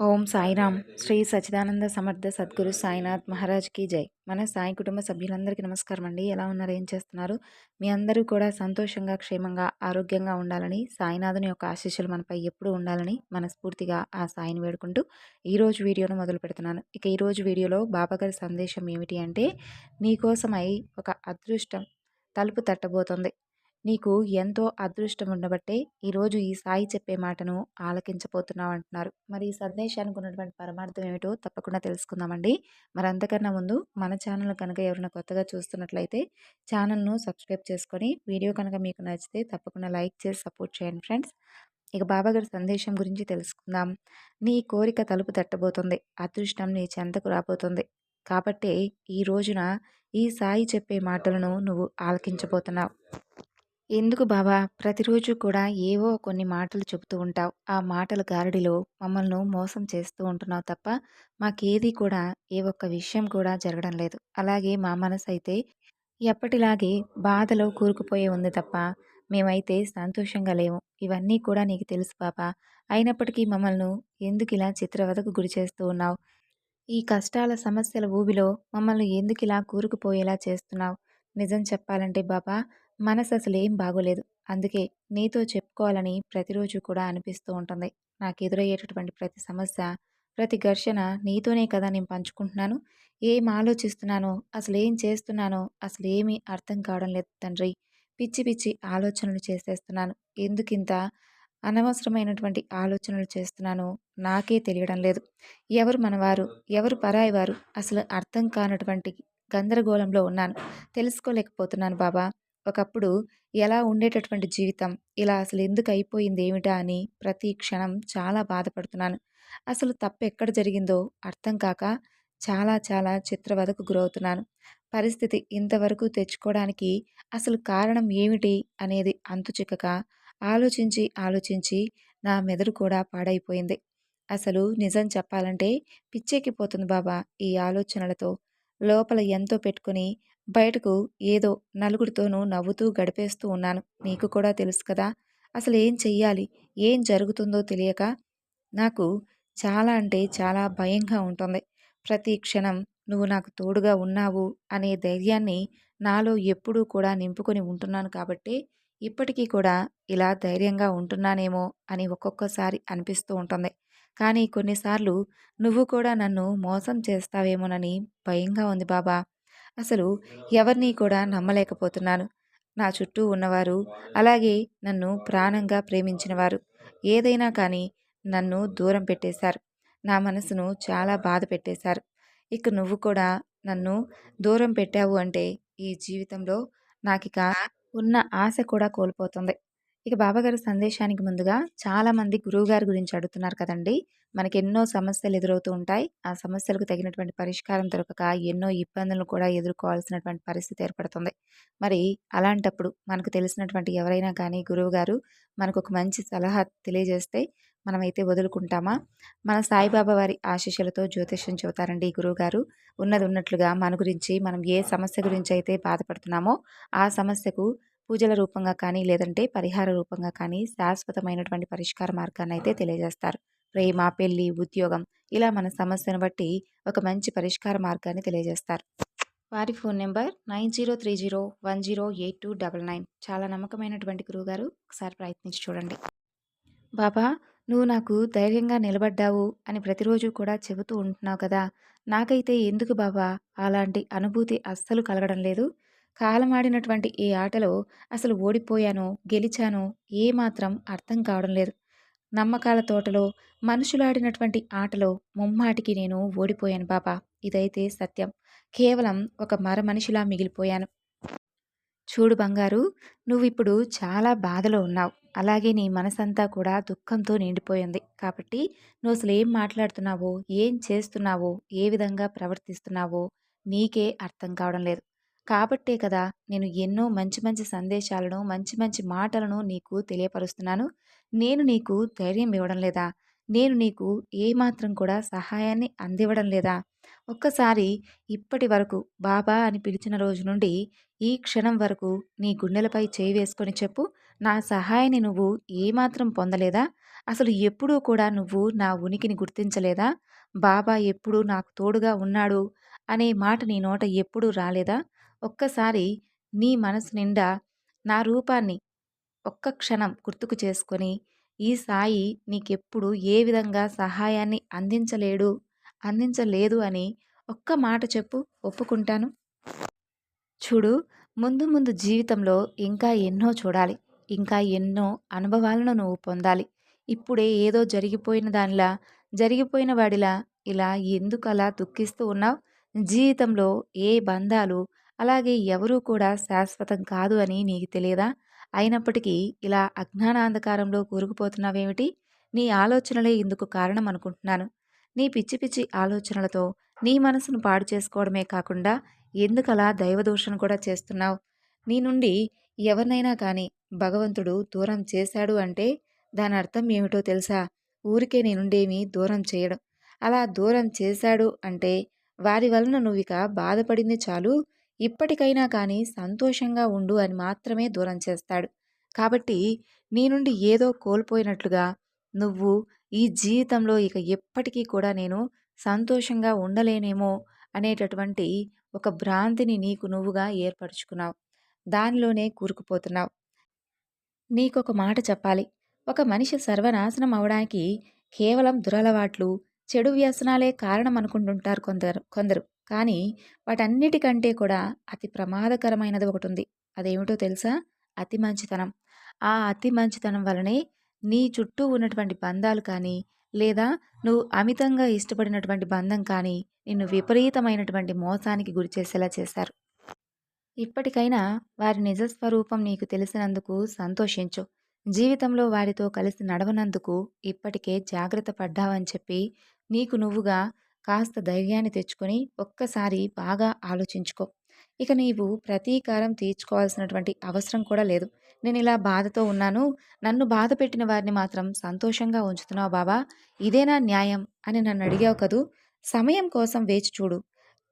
ఓం సాయిరామ్. శ్రీ సచిదానంద సమర్థ సద్గురు సాయినాథ్ మహారాజ్కి జై. మన సాయి కుటుంబ సభ్యులందరికీ నమస్కారం అండి. ఎలా ఉన్నారు? ఏం చేస్తున్నారు? మీ అందరూ కూడా సంతోషంగా క్షేమంగా ఆరోగ్యంగా ఉండాలని సాయినాథుని యొక్క ఆశీస్సులు మనపై ఎప్పుడూ ఉండాలని మనస్ఫూర్తిగా ఆ సాయిని వేడుకుంటూ ఈరోజు వీడియోను మొదలు పెడుతున్నాను. ఇక ఈరోజు వీడియోలో బాబాగారి సందేశం ఏమిటి అంటే నీకోసమై ఒక అదృష్టం తలుపు తట్టబోతుంది. నీకు ఎంతో అదృష్టం ఉండబట్టే ఈరోజు ఈ సాయి చెప్పే మాటను ఆలకించబోతున్నావు అంటున్నారు. మరి ఈ సందేశానికి ఉన్నటువంటి పరమార్థం ఏమిటో తప్పకుండా తెలుసుకుందామండి. మరి అంతకన్నా ముందు మన ఛానల్ కనుక ఎవరైనా కొత్తగా చూస్తున్నట్లయితే ఛానల్ను సబ్స్క్రైబ్ చేసుకొని వీడియో కనుక మీకు నచ్చితే తప్పకుండా లైక్ చేసి సపోర్ట్ చేయండి ఫ్రెండ్స్. ఇక బాబాగారి సందేశం గురించి తెలుసుకుందాం. నీ కోరిక తలుపు తట్టబోతుంది. అదృష్టం నీ చెంతకు రాబోతుంది. కాబట్టి ఈ రోజున ఈ సాయి చెప్పే మాటలను నువ్వు ఆలకించబోతున్నావు. ఎందుకు బాబా ప్రతిరోజు కూడా ఏవో కొన్ని మాటలు చెబుతూ ఉంటావు. ఆ మాటల గారడిలో మమ్మల్ని మోసం చేస్తూ ఉంటున్నావు తప్ప మాకేది కూడా ఏ ఒక్క విషయం కూడా జరగడం లేదు. అలాగే మా మనసు అయితే ఎప్పటిలాగే బాధలో కూరుకుపోయే ఉంది తప్ప మేమైతే సంతోషంగా లేము. ఇవన్నీ కూడా నీకు తెలుసు బాబా అయినప్పటికీ మమ్మల్ని ఎందుకు ఇలా చిత్రవదకు గురి చేస్తూ ఉన్నావు? ఈ కష్టాల సమస్యల ఊబిలో మమ్మల్ని ఎందుకు ఇలా కూరుకుపోయేలా చేస్తున్నావు? నిజం చెప్పాలంటే బాబా మనసు అసలు ఏం బాగోలేదు. అందుకే నీతో చెప్పుకోవాలని ప్రతిరోజు కూడా అనిపిస్తూ ఉంటుంది. నాకు ఎదురయ్యేటటువంటి ప్రతి సమస్య ప్రతి ఘర్షణ నీతోనే కదా నేను పంచుకుంటున్నాను. ఏం ఆలోచిస్తున్నానో అసలు ఏం చేస్తున్నానో అసలు ఏమీ అర్థం కావడం లేదు తండ్రి. పిచ్చి పిచ్చి ఆలోచనలు చేసేస్తున్నాను. ఎందుకింత అనవసరమైనటువంటి ఆలోచనలు చేస్తున్నానో నాకే తెలియడం లేదు. ఎవరు మనవారు ఎవరు పరాయి వారు అసలు అర్థం కానటువంటి గందరగోళంలో ఉన్నాను. తెలుసుకోలేకపోతున్నాను బాబా. ఒకప్పుడు ఎలా ఉండేటటువంటి జీవితం ఇలా అసలు ఎందుకు అయిపోయింది ఏమిటా అని ప్రతి క్షణం చాలా బాధపడుతున్నాను. అసలు తప్పు ఎక్కడ జరిగిందో అర్థం కాక చాలా చాలా చిత్రవదకు గురవుతున్నాను. పరిస్థితి ఇంతవరకు తెచ్చుకోవడానికి అసలు కారణం ఏమిటి అనేది అంతుచిక్కక ఆలోచించి ఆలోచించి నా మెదడు కూడా పాడైపోయింది. అసలు నిజం చెప్పాలంటే పిచ్చెక్కిపోతుంది బాబా ఈ ఆలోచనలతో. లోపల ఎంతో పెట్టుకుని బయటకు ఏదో నలుగురితోనూ నవ్వుతూ గడిపేస్తూ ఉన్నాను. నీకు కూడా తెలుసు కదా! అసలు ఏం చెయ్యాలి? ఏం జరుగుతుందో తెలియక నాకు చాలా అంటే చాలా భయంగా ఉంటుంది. ప్రతి క్షణం నువ్వు నాకు తోడుగా ఉన్నావు అనే ధైర్యాన్ని నాలో ఎప్పుడూ కూడా నింపుకొని ఉంటున్నాను కాబట్టి ఇప్పటికీ కూడా ఇలా ధైర్యంగా ఉంటున్నానేమో అని ఒక్కొక్కసారి అనిపిస్తూ ఉంటుంది. కానీ కొన్నిసార్లు నువ్వు కూడా నన్ను మోసం చేస్తావేమోనని భయంగా ఉంది బాబా. అసలు ఎవరిని కూడా నమ్మలేకపోతున్నాను. నా చుట్టూ ఉన్నవారు అలాగే నన్ను ప్రాణంగా ప్రేమించినవారు. ఏదైనా కానీ నన్ను దూరం పెట్టేశారు. నా మనసును చాలా బాధ పెట్టేశారు. ఇక నువ్వు కూడా నన్ను దూరం పెట్టావు అంటే ఈ జీవితంలో నాకిక ఉన్న ఆశ కూడా కోల్పోతుంది. ఇక బాబాగారు సందేశానికి ముందుగా చాలామంది గురువుగారి గురించి అడుగుతున్నారు కదండి. మనకి ఎన్నో సమస్యలు ఎదురవుతూ ఉంటాయి. ఆ సమస్యలకు తగినటువంటి పరిష్కారం దొరకక ఎన్నో ఇబ్బందులను కూడా ఎదుర్కోవాల్సినటువంటి పరిస్థితి ఏర్పడుతుంది. మరి అలాంటప్పుడు మనకు తెలిసినటువంటి ఎవరైనా కానీ గురువుగారు మనకు ఒక మంచి సలహా తెలియజేస్తే మనమైతే వదులుకుంటామా? మన సాయిబాబా వారి ఆశీస్సులతో జ్యోతిష్యం చెబుతారండి గురువుగారు ఉన్నది ఉన్నట్లుగా మన గురించి మనం ఏ సమస్య గురించి అయితే బాధపడుతున్నామో ఆ సమస్యకు పూజల రూపంగా కానీ లేదంటే పరిహార రూపంగా కానీ శాశ్వతమైనటువంటి పరిష్కార మార్గాన్ని అయితే తెలియజేస్తారు. ప్రేమ పెళ్ళి ఉద్యోగం ఇలా మన సమస్యను బట్టి ఒక మంచి పరిష్కార మార్గాన్ని తెలియజేస్తారు. వారి phone number nine zero three zero one zero eight two double nine. చాలా నమ్మకమైనటువంటి గురువుగారు ఒకసారి ప్రయత్నించి చూడండి. బాబా నువ్వు నాకు ధైర్యంగా నిలబడ్డావు అని ప్రతిరోజు కూడా చెబుతూ ఉంటున్నావు కదా. నాకైతే ఎందుకు బాబా? అలాంటి అనుభూతి అస్సలు కలగడం లేదు. కాలమాడినటువంటి ఈ ఆటలో అసలు ఓడిపోయానో గెలిచానో ఏమాత్రం అర్థం కావడం లేదు. నమ్మకాల తోటలో మనుషులాడినటువంటి ఆటలో ముమ్మాటికి నేను ఓడిపోయాను బాబా. ఇదైతే సత్యం. కేవలం ఒక మర మనిషిలా మిగిలిపోయాను. చూడు బంగారు నువ్వు ఇప్పుడు చాలా బాధలో ఉన్నావు. అలాగే నీ మనసంతా కూడా దుఃఖంతో నిండిపోయింది. కాబట్టి నువ్వు అసలు ఏం మాట్లాడుతున్నావో ఏం చేస్తున్నావో ఏ విధంగా ప్రవర్తిస్తున్నావో నీకే అర్థం కావడం లేదు. కాబట్టే కదా నేను ఎన్నో మంచి మంచి సందేశాలను మంచి మంచి మాటలను నీకు తెలియపరుస్తున్నాను. నేను నీకు ధైర్యం ఇవ్వడం లేదా? నేను నీకు ఏమాత్రం కూడా సహాయాన్ని అందివ్వడం లేదా? ఒక్కసారి ఇప్పటి వరకు బాబా అని పిలిచిన రోజు నుండి ఈ క్షణం వరకు నీ గుండెలపై చేయి వేసుకొని చెప్పు. నా సహాయాన్ని నువ్వు ఏమాత్రం పొందలేదా? అసలు ఎప్పుడూ కూడా నువ్వు నా ఉనికిని గుర్తించలేదా? బాబా ఎప్పుడూ నాకు తోడుగా ఉన్నాడు అనే మాట నీ నోట ఎప్పుడూ రాలేదా? ఒక్కసారి నీ మనసు నిండా నా రూపాన్ని ఒక్క క్షణం గుర్తుకు చేసుకొని ఈ సాయి నీకెప్పుడు ఏ విధంగా సహాయాన్ని అందించలేడు అందించలేదు అని ఒక్క మాట చెప్పు ఒప్పుకుంటాను. చూడు ముందు ముందు జీవితంలో ఇంకా ఎన్నో చూడాలి ఇంకా ఎన్నో అనుభవాలను నువ్వు పొందాలి. ఇప్పుడే ఏదో జరిగిపోయిన దానిలా జరిగిపోయిన వాడిలా ఇలా ఎందుకు అలా దుఃఖిస్తూ ఉన్నావు? జీవితంలో ఏ బంధాలు అలాగే ఎవరూ కూడా శాశ్వతం కాదు అని నీకు తెలియదా? అయినప్పటికీ ఇలా అజ్ఞానాంధకారంలో కూరుకుపోతున్నావేమిటి? నీ ఆలోచనలే ఇందుకు కారణం అనుకుంటున్నాను. నీ పిచ్చి పిచ్చి ఆలోచనలతో నీ మనసును పాడు చేసుకోవడమే కాకుండా ఎందుకలా దైవదూషణ కూడా చేస్తున్నావు? నీ నుండి ఎవరినైనా కానీ భగవంతుడు దూరం చేశాడు అంటే దాని అర్థం ఏమిటో తెలుసా? ఊరికే నీ నుండేమీ దూరం చేయడం. అలా దూరం చేశాడు అంటే వారి వలన నువ్వు ఇక బాధపడింది చాలు? ఇప్పటికైనా కానీ సంతోషంగా ఉండు అని మాత్రమే దూరం చేస్తాడు. కాబట్టి నీ నుండి ఏదో కోల్పోయినట్లుగా నువ్వు ఈ జీవితంలో ఇక ఎప్పటికీ కూడా నేను సంతోషంగా ఉండలేనేమో అనేటటువంటి ఒక భ్రాంతిని నీకు నువ్వుగా ఏర్పరచుకున్నావు. దానిలోనే కూరుకుపోతున్నావు. నీకొక మాట చెప్పాలి. ఒక మనిషి సర్వనాశనం అవడానికి కేవలం దురలవాట్లు చెడు వ్యసనాలే కారణం అనుకుంటుంటారు కొందరు కొందరు. కానీ వాటన్నిటికంటే కూడా అతి ప్రమాదకరమైనది ఒకటి ఉంది అదేమిటో తెలుసా? అతి మంచితనం. ఆ అతి మంచితనం వలనే నీ చుట్టూ ఉన్నటువంటి బంధాలు కానీ లేదా నువ్వు అమితంగా ఇష్టపడినటువంటి బంధం కానీ నిన్ను విపరీతమైనటువంటి మోసానికి గురి చేసేలా చేశారు. ఇప్పటికైనా వారి నిజస్వరూపం నీకు తెలిసినందుకు సంతోషించు. జీవితంలో వారితో కలిసి నడవనందుకు ఇప్పటికే జాగ్రత్త పడ్డావని చెప్పి నీకు నువ్వుగా కాస్త ధైర్యాన్ని తెచ్చుకొని ఒక్కసారి బాగా ఆలోచించుకో. ఇక నీవు ప్రతీకారం తీర్చుకోవాల్సినటువంటి అవసరం కూడా లేదు. నేను ఇలా బాధతో ఉన్నాను. నన్ను బాధ పెట్టిన వారిని మాత్రం సంతోషంగా ఉంచుతున్నావు బాబా. ఇదేనా న్యాయం అని నన్ను అడిగావు కదూ. సమయం కోసం వేచి చూడు.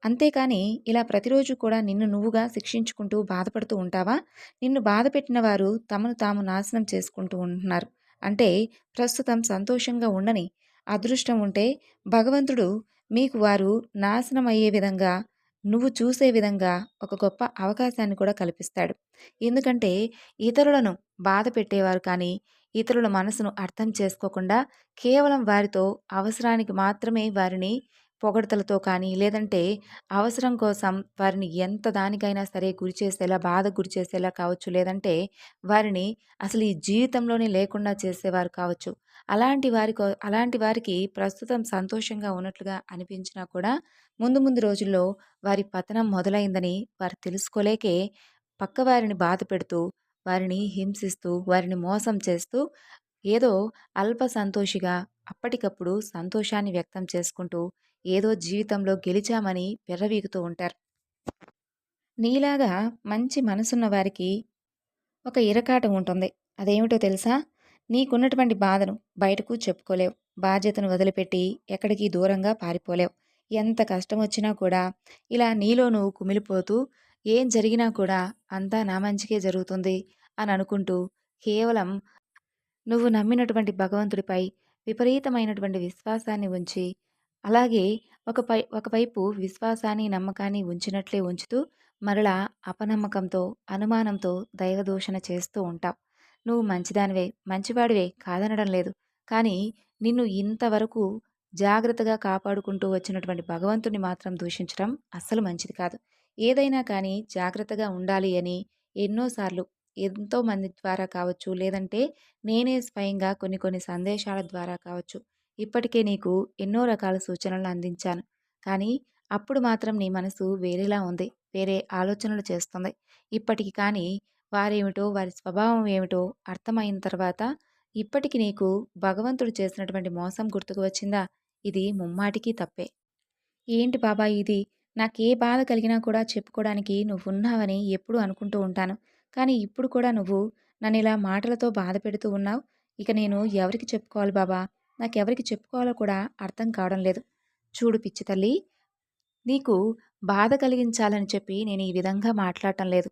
అంతేకాని ఇలా ప్రతిరోజు కూడా నిన్ను నువ్వుగా శిక్షించుకుంటూ బాధపడుతూ ఉంటావా? నిన్ను బాధ పెట్టిన వారు తమను తాము నాశనం చేసుకుంటూ ఉంటున్నారు. అంటే ప్రస్తుతం సంతోషంగా ఉండని అదృష్టం ఉంటే భగవంతుడు మీకు వారు నాశనం అయ్యే విధంగా నువ్వు చూసే విధంగా ఒక గొప్ప అవకాశాన్ని కూడా కల్పిస్తాడు. ఎందుకంటే ఇతరులను బాధ పెట్టేవారు కానీ ఇతరుల మనసును అర్థం చేసుకోకుండా కేవలం వారితో అవసరానికి మాత్రమే వారిని పొగడతలతో కానీ లేదంటే అవసరం కోసం వారిని ఎంత దానికైనా సరే గురి చేసేలా బాధ గురి చేసేలా కావచ్చు. లేదంటే వారిని అసలు ఈ జీవితంలోనే లేకుండా చేసేవారు కావచ్చు. అలాంటి వారి అలాంటి వారికి ప్రస్తుతం సంతోషంగా ఉన్నట్లుగా అనిపించినా కూడా ముందు ముందు రోజుల్లో వారి పతనం మొదలైందని వారు తెలుసుకోలేకే పక్కవారిని బాధ పెడుతూ వారిని హింసిస్తూ వారిని మోసం చేస్తూ ఏదో అల్ప సంతోషిగా అప్పటికప్పుడు సంతోషాన్ని వ్యక్తం చేసుకుంటూ ఏదో జీవితంలో గెలిచామని పెర్రవీగుతూ ఉంటారు. నీలాగా మంచి మనసున్న వారికి ఒక ఇరకాటం ఉంటుంది. అదేమిటో తెలుసా? నీకున్నటువంటి బాధను బయటకు చెప్పుకోలేవు. బాధ్యతను వదిలిపెట్టి ఎక్కడికి దూరంగా పారిపోలేవు. ఎంత కష్టం వచ్చినా కూడా ఇలా నీలో నువ్వు కుమిలిపోతూ ఏం జరిగినా కూడా అంతా నా మంచికే జరుగుతుంది అని అనుకుంటూ కేవలం నువ్వు నమ్మినటువంటి భగవంతుడిపై విపరీతమైనటువంటి విశ్వాసాన్ని ఉంచి అలాగే ఒకపై ఒకవైపు విశ్వాసాన్ని నమ్మకాన్ని ఉంచినట్లే ఉంచుతూ మరలా అపనమ్మకంతో అనుమానంతో దైవదూషణ చేస్తూ ఉంటావు. నువ్వు మంచిదానివే మంచివాడివే కాదనడం లేదు. కానీ నిన్ను ఇంతవరకు జాగ్రత్తగా కాపాడుకుంటూ వచ్చినటువంటి భగవంతుని మాత్రం దూషించడం అస్సలు మంచిది కాదు. ఏదైనా కానీ జాగ్రత్తగా ఉండాలి అని ఎన్నోసార్లు ఎంతో మంది ద్వారా కావచ్చు లేదంటే నేనే స్వయంగా కొన్ని కొన్ని సందేశాల ద్వారా కావచ్చు ఇప్పటికే నీకు ఎన్నో రకాల సూచనలు అందించాను. కానీ అప్పుడు మాత్రం నీ మనసు వేరేలా ఉంది వేరే ఆలోచనలు చేస్తుంది. ఇప్పటికి కానీ వారేమిటో వారి స్వభావం ఏమిటో అర్థమైన తర్వాత ఇప్పటికి నీకు భగవంతుడు చేసినటువంటి మోసం గుర్తుకు వచ్చిందా? ఇది ముమ్మాటికి తప్పే. ఏంటి బాబా ఇది? నాకే బాధ కలిగినా కూడా చెప్పుకోవడానికి నువ్వు ఉన్నావని ఎప్పుడూ అనుకుంటూ ఉంటాను. కానీ ఇప్పుడు కూడా నువ్వు నన్ను ఇలా మాటలతో బాధ పెడుతూ ఉన్నావు. ఇక నేను ఎవరికి చెప్పుకోవాలి బాబా? నాకెవరికి చెప్పుకోవాలో కూడా అర్థం కావడం లేదు. చూడు పిచ్చి తల్లి నీకు బాధ కలిగించాలని చెప్పి నేను ఈ విధంగా మాట్లాడటం లేదు.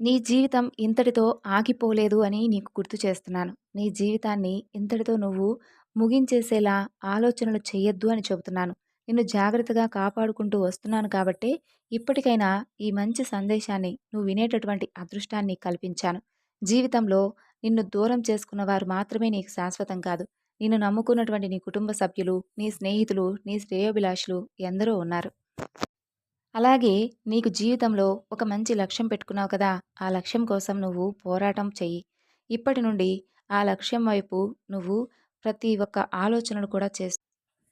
నీ జీవితం ఇంతటితో ఆగిపోలేదు అని నీకు గుర్తు చేస్తున్నాను. నీ జీవితాన్ని ఇంతటితో నువ్వు ముగించేసేలా ఆలోచనలు చెయ్యొద్దు అని చెబుతున్నాను. నిన్ను జాగ్రత్తగా కాపాడుకుంటూ వస్తున్నాను కాబట్టే ఇప్పటికైనా ఈ మంచి సందేశాన్ని నువ్వు వినేటటువంటి అదృష్టాన్ని కల్పించాను. జీవితంలో నిన్ను దూరం చేసుకున్న వారు మాత్రమే నీకు శాశ్వతం కాదు. నిన్ను నమ్ముకున్నటువంటి నీ కుటుంబ సభ్యులు నీ స్నేహితులు నీ శ్రేయోభిలాషులు ఎందరో ఉన్నారు. అలాగే నీకు జీవితంలో ఒక మంచి లక్ష్యం పెట్టుకున్నావు కదా ఆ లక్ష్యం కోసం నువ్వు పోరాటం చెయ్యి. ఇప్పటి నుండి ఆ లక్ష్యం వైపు నువ్వు ప్రతి ఒక్క ఆలోచనను కూడా చేస్తు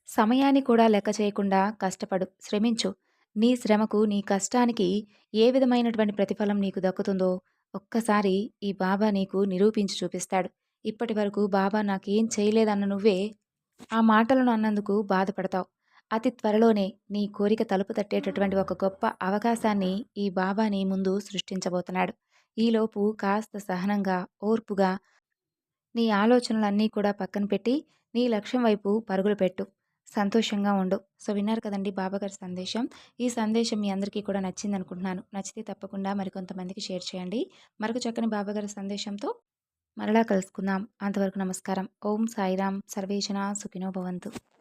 సమయాన్ని కూడా లెక్క చేయకుండా కష్టపడు శ్రమించు. నీ శ్రమకు నీ కష్టానికి ఏ విధమైనటువంటి ప్రతిఫలం నీకు దక్కుతుందో ఒక్కసారి ఈ బాబా నీకు నిరూపించి చూపిస్తాడు. ఇప్పటి వరకు బాబా నాకేం చేయలేదన్న నువ్వే ఆ మాటలను అన్నందుకు బాధపడతావు. అతి త్వరలోనే నీ కోరిక తలుపు తట్టేటటువంటి ఒక గొప్ప అవకాశాన్ని ఈ బాబా నీ ముందు సృష్టించబోతున్నాడు. ఈలోపు కాస్త సహనంగా ఓర్పుగా నీ ఆలోచనలన్నీ కూడా పక్కన పెట్టి నీ లక్ష్యం వైపు పరుగులు పెట్టు. సంతోషంగా ఉండు. సో విన్నారు కదండి బాబాగారి సందేశం. ఈ సందేశం మీ అందరికీ కూడా నచ్చింది అనుకుంటున్నాను. నచ్చితే తప్పకుండా మరికొంతమందికి షేర్ చేయండి. మరొక చక్కని బాబాగారి సందేశంతో మరలా కలుసుకుందాం. అంతవరకు నమస్కారం. ఓం సాయిరామ్ సర్వేజన సుఖినో భవంతు.